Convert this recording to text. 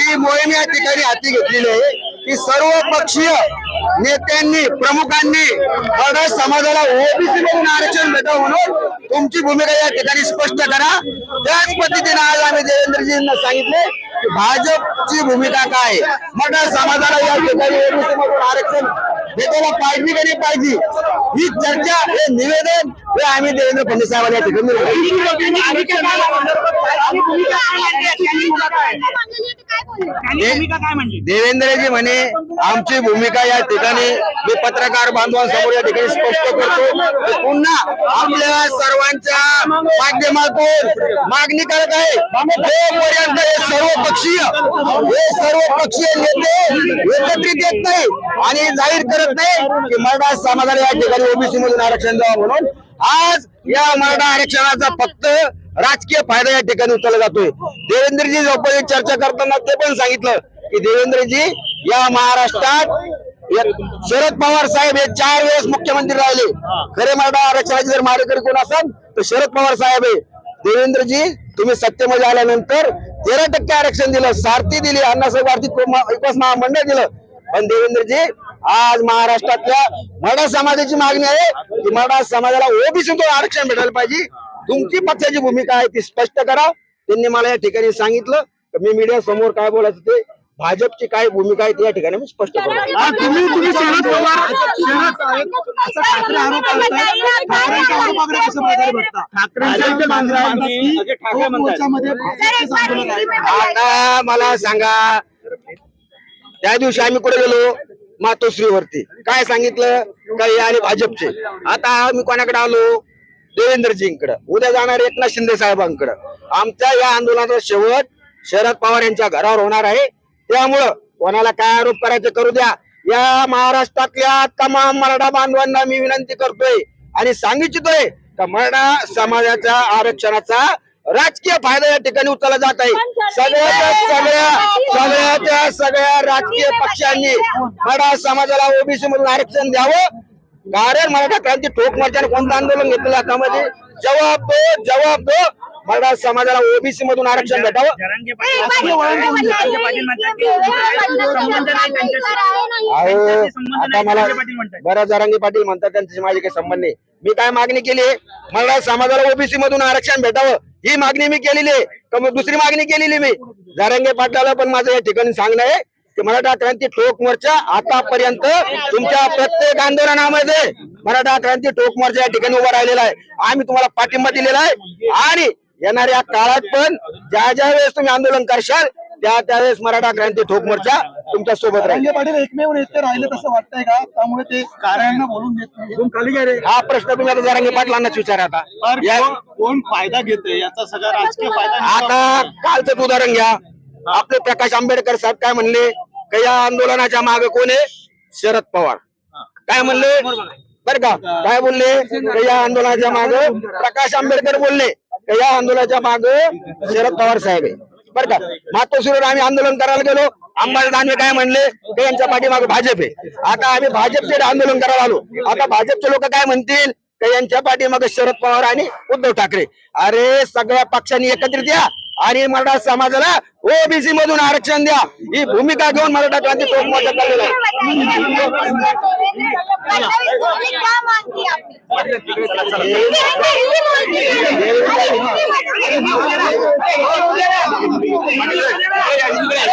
ही मोहीम या ठिकाणी हाती घेतलेली आहे की सर्व पक्षीय नेत्यांनी प्रमुखांनी मराठा समाजाला ओबीसी मधून आरक्षण भेटावं म्हणून तुमची भूमिका या ठिकाणी स्पष्ट करा. त्याच पद्धतीने आज आम्ही देवेंद्रजींना सांगितले की भाजपची भूमिका काय? मराठा समाजाला या ठिकाणी ओबीसी मधून आरक्षण भेटायला पाहिजे का नाही पाहिजे? ही चर्चा हे निवेदन हे आम्ही देवेंद्र फडणवीस साहेबांना या ठिकाणी देवेंद्रजी म्हणे आमची भूमिका या ठिकाणी मी पत्रकार बांधवांसमोर या ठिकाणी स्पष्ट करतो. पुन्हा आपल्या सर्वांच्या माध्यमातून मागणी करत आहे. जोपर्यंत हे सर्व पक्षीय हे सर्व पक्षीय नेते एकत्रित येत नाही आणि जाहीर करत नाही की मराठा समाजाला या ठिकाणी ओबीसी मधून आरक्षण द्यावं म्हणून आज या मराठा आरक्षणाचा फक्त राजकीय फायदा या ठिकाणी उचलला जातोय. देवेंद्रजी जोपर्यंत चर्चा करताना ते पण सांगितलं की देवेंद्रजी या महाराष्ट्रात शरद पवार साहेब हे चार वेळेस मुख्यमंत्री राहिले. खरे मराठा आरक्षणाचे जर मारेकरी कोण असाल तर शरद पवार साहेब आहे देवेंद्रजी तुम्ही सत्तेमध्ये आल्यानंतर तेरा टक्के आरक्षण दिलं सारथी दिली अण्णासाहेब आर्थिक विकास महामंडळ दिलं. पण देवेंद्रजी आज महाराष्ट्रातल्या मराठा समाजाची मागणी आहे की मराठा समाजाला ओबीसी आरक्षण भेटायला पाहिजे. तुमची पक्षाची भूमिका आहे ती स्पष्ट करा. त्यांनी मला या ठिकाणी सांगितलं. मी मीडिया समोर काय बोलायचं ते भाजपची काय भूमिका आहे ती या ठिकाणी मी स्पष्ट आता मला सांगा त्या दिवशी आम्ही कुठे गेलो? मातोश्रीवरती. काय सांगितलं? काही आणि भाजपचे. आता आम्ही कोणाकडे आलो? देवेंद्रजींकडे. उद्या जाणार एकनाथ शिंदे साहेबांकडे. आमच्या या आंदोलनाचा शेवट शरद पवार यांच्या घरावर होणार आहे. त्यामुळं कोणाला काय आरोप करायचे करू द्या. या महाराष्ट्रातल्या तमाम मराठा बांधवांना मी विनंती करतोय आणि सांगिततोय का मराठा समाजाच्या आरक्षणाचा राजकीय फायदा या ठिकाणी उचलला जात आहे. सगळ्याच्या सगळ्या सगळ्याच्या सगळ्या राजकीय पक्षांनी मराठा समाजाला ओबीसी मधून आरक्षण द्यावं. कारण मराठा क्रांती ठोक मोर्चाने कोणतं आंदोलन घेतलं त्यामध्ये जवाब दो जवाब दो. मराठा समाजाला ओबीसी मधून आरक्षण भेटावं? जरांगे पाटील जरांगे पाटील म्हणतात की संबंध नाही त्यांच्याशी आता मला बऱ्याच जरांगी पाटील म्हणतात माझे काही संबंध नाही. मी काय मागणी केली आहे? मराठा समाजाला ओबीसी मधून आरक्षण भेटावं? ही मागणी मी केलेली आहे. का मग दुसरी मागणी केलेली मी? जरांगे पाटलाला पण माझं या ठिकाणी सांगणं आहे की मराठा क्रांती ठोक मोर्चा आतापर्यंत तुमच्या प्रत्येक आंदोलनामध्ये मराठा क्रांती ठोक मोर्चा या ठिकाणी उभा राहिलेला आहे. आम्ही तुम्हाला पाठिंबा दिलेला आहे. आणि येणाऱ्या काळात पण ज्या ज्या वेळेस तुम्ही आंदोलन करशाल त्या त्यावेळेस मराठा क्रांती ठोक मोर्चा तुमच्यासोबत राहील. पाटील एकमेव नेते राहिले तसं वाटतंय का? त्यामुळे ते कार्यांना बोलून देत नाही. खाली गेले? हा प्रश्न तुम्ही आता जरांगे पाटलांनाच विचारा आता. या- कोण फायदा घेते याचा सगळा राजकीय फायदा आता कालचं उदाहरण घ्या. आपले प्रकाश आंबेडकर साहेब काय म्हणले? का या आंदोलनाच्या मागे कोण आहे? शरद पवार. काय म्हणले? बर का? काय बोलले? का या आंदोलनाच्या मागे प्रकाश आंबेडकर बोलले? या आंदोलनाच्या मागे शरद पवार साहेब आहे. बर का? मातोश्रीवर आम्ही आंदोलन करायला गेलो. आंबाला दानवे काय म्हणले? ते यांच्या पाठीमागे भाजप आहे. आता आम्ही भाजपचे आंदोलन करायला आलो आता भाजपचे लोक काय म्हणतील? यांच्या पाठीमागे शरद पवार आणि उद्धव ठाकरे. अरे सगळ्या पक्षांनी एकत्रित या. आणि मराठा समाजाला ओबीसी मधून आरक्षण द्या. ही भूमिका घेऊन मराठा क्रांती टोक मोर्चा चाललेला आहे.